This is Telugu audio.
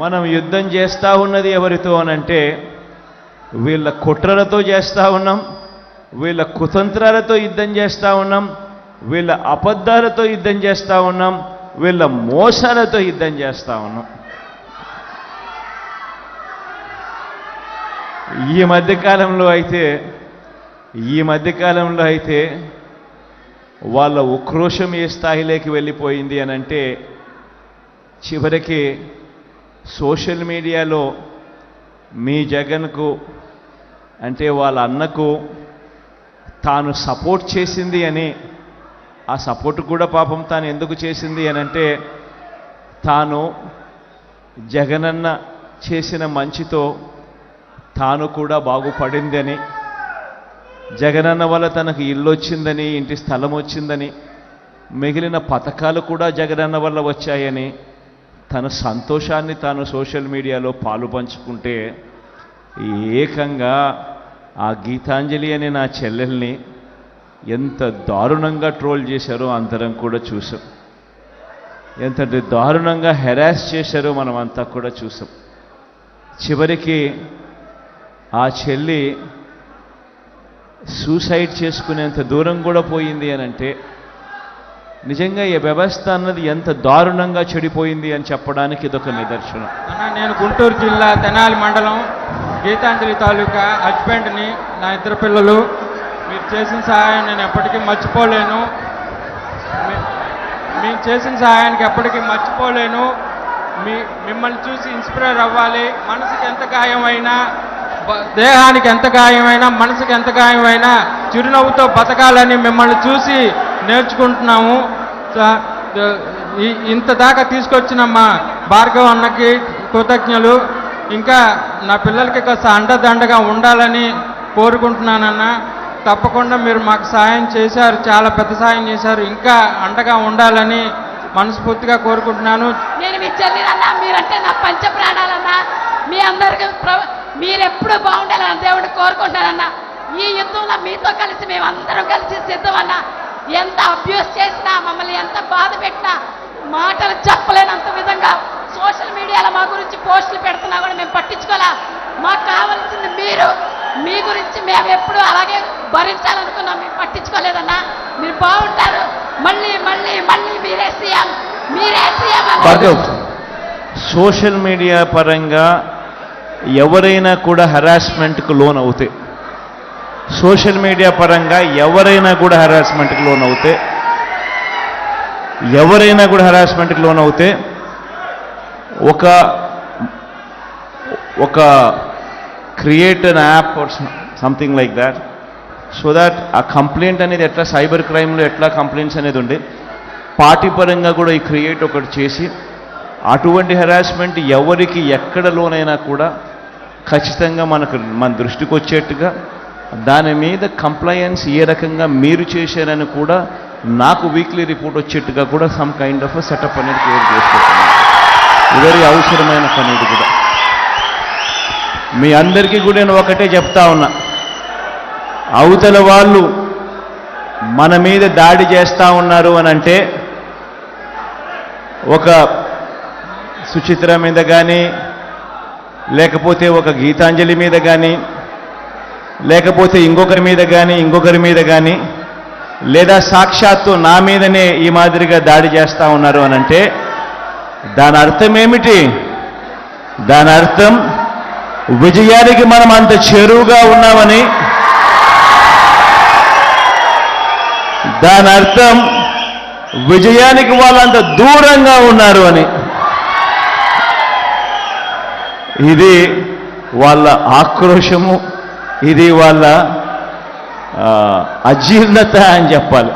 మనం యుద్ధం చేస్తూ ఉన్నది ఎవరితో అనంటే వీళ్ళ కుట్రలతో చేస్తూ ఉన్నాం వీళ్ళ కుతంత్రాలతో యుద్ధం చేస్తూ ఉన్నాం వీళ్ళ అబద్ధాలతో యుద్ధం చేస్తూ ఉన్నాం వీళ్ళ మోసాలతో యుద్ధం చేస్తూ ఉన్నాం. ఈ మధ్యకాలంలో అయితే ఈ మధ్యకాలంలో అయితే వాళ్ళ ఉక్రోషం ఏ స్థాయిలోకి వెళ్ళిపోయింది అని అంటే చివరికి సోషల్ మీడియాలో మీ జగన్కు అంటే వాళ్ళ అన్నకు తాను సపోర్ట్ చేసింది అని ఆ సపోర్ట్ కూడా పాపం తాను ఎందుకు చేసింది అని అంటే తాను జగనన్న చేసిన మంచితో తాను కూడా బాగుపడిందని జగనన్న వల్ల తనకు ఇల్లు వచ్చిందని ఇంటి స్థలం వచ్చిందని మిగిలిన పథకాలు కూడా జగనన్న వల్ల వచ్చాయని తన సంతోషాన్ని తాను సోషల్ మీడియాలో పాలు పంచుకుంటే ఏకంగా ఆ గీతాంజలి అనే నా చెల్లెల్ని ఎంత దారుణంగా ట్రోల్ చేశారో అందరం కూడా చూసాం. ఎంత దారుణంగా హెరాస్ చేశారో మనం అంతా కూడా చూసాం. చివరికి ఆ చెల్లి సూసైడ్ చేసుకునేంత దూరం కూడా పోయింది అని అంటే నిజంగా ఈ వ్యవస్థ అన్నది ఎంత దారుణంగా చెడిపోయింది అని చెప్పడానికి ఇదొక నిదర్శనం. నేను గుంటూరు జిల్లా తెనాలి మండలం గీతాంజలి తాలూకా హస్బెండ్ని నా ఇద్దరు పిల్లలు. మీరు చేసిన సహాయం నేను ఎప్పటికీ మర్చిపోలేను. మేము మీరు చేసిన సహాయానికి ఎప్పటికీ మర్చిపోలేను. మీ మిమ్మల్ని చూసి ఇన్స్పైర్ అవ్వాలి. మనసుకి ఎంత గాయమైనా దేహానికి ఎంత గాయమైనా మనసుకి ఎంత గాయమైనా చిరునవ్వుతో బతకాలని మిమ్మల్ని చూసి నేర్చుకుంటున్నాము. ఇంత దాకా తీసుకొచ్చిన మా భార్గవ్ అన్నకి కృతజ్ఞలు. ఇంకా నా పిల్లలకి కాస్త అండదండగా ఉండాలని కోరుకుంటున్నానన్న. తప్పకుండా మీరు మాకు సాయం చేశారు చాలా పెద్ద సాయం చేశారు. ఇంకా అండగా ఉండాలని మనస్ఫూర్తిగా కోరుకుంటున్నాను. నేను మీ చెల్లెలన్నా మీరంటే నా పంచ ప్రాణాలన్నా మీ అందరికీ మీరెప్పుడు బాగుండాలని దేవుడిని కోరుకుంటానన్నా ఈ యుద్ధంలో మీతో కలిసి మేమందరం కలిసి సిద్ధమన్నా. ఎంత అబ్యూస్ చేసినా మమ్మల్ని ఎంత బాధ పెట్టినా మాటలు చెప్పలేనంత విధంగా సోషల్ మీడియాలో మా గురించి పోస్టులు పెడుతున్నా కూడా మేము పట్టించుకోలే. మాకు కావాల్సింది మీరు మీ గురించి మేము ఎప్పుడు అలాగే భరించాలనుకున్నాం మేము పట్టించుకోలేదన్నా. మీరు బాగుంటారు. మళ్ళీ మళ్ళీ మళ్ళీ మీరే సీఎం మీరే సీఎం సోషల్ మీడియా పరంగా ఎవరైనా కూడా హరాస్మెంట్కు లోన్ అవుతాయి సోషల్ మీడియా పరంగా ఎవరైనా కూడా హెరాస్మెంట్కి లోన్ అవుతే ఎవరైనా కూడా హెరాస్మెంట్కి లోన్ అవుతే ఒక ఒక create an app something like that so that ఆ కంప్లైంట్ అనేది ఎట్లా సైబర్ క్రైమ్లో ఎట్లా కంప్లైంట్స్ అనేది ఉండే పార్టీ పరంగా కూడా ఈ క్రియేట్ ఒకటి చేసి అటువంటి హెరాస్మెంట్ ఎవరికి ఎక్కడ లోనైనా కూడా ఖచ్చితంగా మనకు మన దృష్టికి వచ్చేట్టుగా దాని మీద కంప్లయన్స్ ఏ రకంగా మీరు చేశారని కూడా నాకు వీక్లీ రిపోర్ట్ వచ్చేట్టుగా కూడా సమ్ కైండ్ ఆఫ్ సెటప్ అనేది క్రియేట్ చేసుకుంటున్నాను ఇవరి అవసరమైన పని ఇది కూడా. మీ అందరికీ కూడా నేను ఒకటే చెప్తా ఉన్నా. అవతల వాళ్ళు మన మీద దాడి చేస్తూ ఉన్నారు అని అంటే ఒక సుచిత్ర మీద కానీ లేకపోతే ఒక గీతాంజలి మీద కానీ లేకపోతే ఇంకొకరి మీద కానీ ఇంకొకరి మీద కానీ లేదా సాక్షాత్తు నా మీదనే ఈ మాదిరిగా దాడి చేస్తూ ఉన్నారు అని అంటే దాని అర్థం ఏమిటి? దాని అర్థం విజయానికి మనం అంత చేరువుగా ఉన్నామని. దాని అర్థం విజయానికి వాళ్ళంత దూరంగా ఉన్నారు అని. ఇది వాళ్ళ ఆక్రోశము. ఇది వాళ్ళ అజీర్ణత అని చెప్పాలి.